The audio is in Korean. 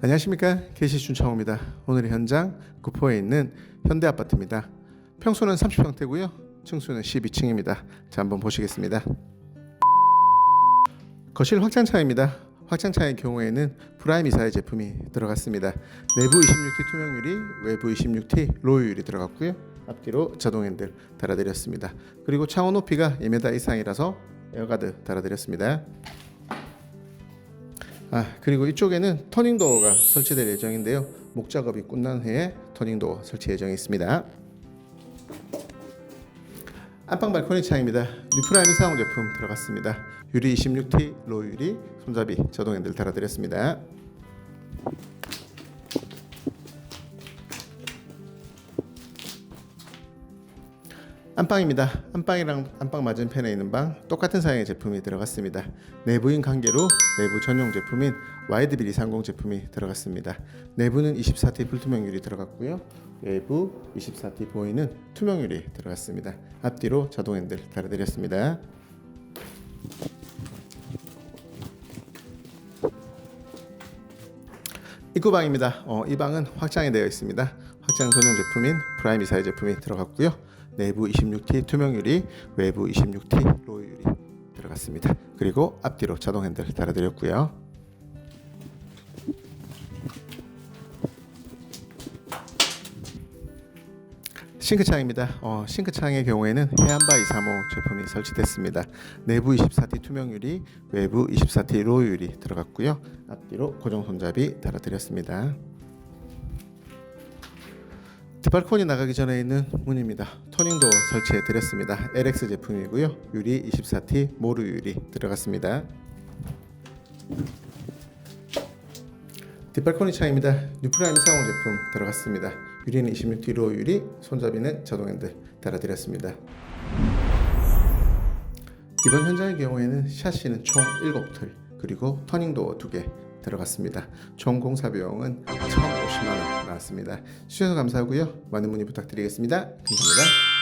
안녕하십니까 게시 준창호입니다. 오늘의 현장 구포에 있는 현대 아파트입니다. 평수는 30평대고요. 층수는 12층입니다. 자 한번 보시겠습니다. 거실 확장차입니다. 확장차의 경우에는 프라임 이사의 제품이 들어갔습니다. 내부 26T 투명 유리, 외부 26T 로우 유리 들어갔고요. 앞뒤로 자동 핸들 달아드렸습니다. 그리고 창호 높이가 2m 이상이라서 에어가드 달아드렸습니다. 아 그리고 이쪽에는 터닝 도어가 설치될 예정인데요. 목 작업이 끝난 후에 터닝 도어 설치 예정이 있습니다. 안방 발코니 창입니다. 뉴프라임 사용 제품 들어갔습니다. 유리 26T 로우 유리 손잡이 자동 핸들 달아드렸습니다. 안방입니다. 안방이랑 안방 맞은편에 있는 방 똑같은 사양의 제품이 들어갔습니다. 내부인 관계로 내부 전용 제품인 와이드빌 230 제품이 들어갔습니다. 내부는 24T 불투명 유리 들어갔고요. 외부 24T 보이는 투명 유리 들어갔습니다. 앞뒤로 자동 핸들 달아드렸습니다. 입구방입니다. 어, 이 방은 확장이 되어 있습니다. 확장 전용 제품인 프라임 이사의 제품이 들어갔고요. 내부 26T 투명 유리, 외부 26T 로우 유리 들어갔습니다. 그리고 앞뒤로 자동 핸들 달아드렸고요. 싱크창입니다. 어, 싱크창의 경우에는 해안바 235 제품이 설치됐습니다. 내부 24T 투명 유리, 외부 24T 로우 유리 들어갔고요. 앞뒤로 고정 손잡이 달아드렸습니다. 뒷발코니 나가기 전에 있는 문입니다. 터닝도어 설치해 드렸습니다. LX 제품이고요. 유리 24T 모루 유리 들어갔습니다. 뒷발코니 창입니다. 뉴프라임 사용 제품 들어갔습니다. 유리는 26T 로 유리, 손잡이는 자동 핸들 달아드렸습니다. 이번 현장의 경우에는 샤시는 총 7틀 그리고 터닝도어 2개 들어갔습니다. 총 공사 비용은 1,050만 원 나왔습니다. 시청해서 감사하고요. 많은 문의 부탁드리겠습니다. 감사합니다.